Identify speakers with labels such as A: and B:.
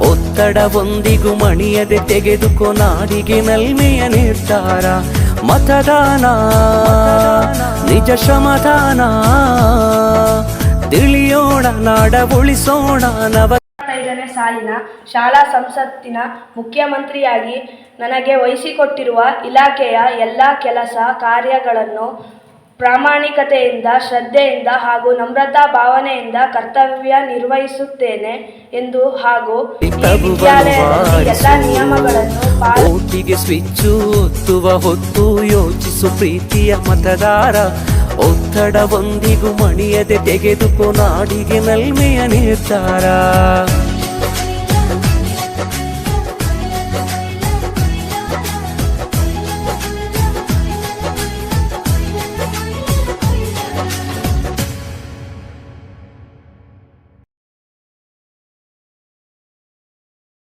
A: ಒತ್ತಡವೊಂದಿಗೂ ಮಣಿಯದೆ ತೆಗೆದುಕೋ ನಾಡಿಗೆ ನಲ್ಮೆಯ ನಿರ್ಧಾರ. ಮತದಾನ, ನಿಜ ಶ್ರಮದಾನ, ತಿಳಿಯೋಣ ನಾಡ ಉಳಿಸೋಣ ನವ
B: ಐದನೇ ಸಾಲಿನ ಶಾಲಾ ಸಂಸತ್ತಿನ ಮುಖ್ಯಮಂತ್ರಿಯಾಗಿ ನನಗೆ ವಹಿಸಿಕೊಟ್ಟಿರುವ ಇಲಾಖೆಯ ಎಲ್ಲ ಕೆಲಸ ಕಾರ್ಯಗಳನ್ನು ಪ್ರಾಮಾಣಿಕತೆಯಿಂದ, ಶ್ರದ್ಧೆಯಿಂದ ಹಾಗೂ ನಮ್ರತಾ ಭಾವನೆಯಿಂದ ಕರ್ತವ್ಯ ನಿರ್ವಹಿಸುತ್ತೇನೆ ಎಂದು ಹಾಗೂ ಎಲ್ಲ ನಿಯಮಗಳನ್ನು
A: ಓಟಿಗೆ ಸ್ವಿಚ್ಚು, ಒತ್ತುವ ಹೊತ್ತು ಯೋಚಿಸು ಪ್ರೀತಿಯ ಮತದಾರ. ಒತ್ತಡವೊಂದಿಗೂ ಮಣಿಯದೆ ತೆಗೆದುಕೋ ನಾಡಿಗೆ ನಲ್ಮೆಯ ನಿರ್ಧಾರ.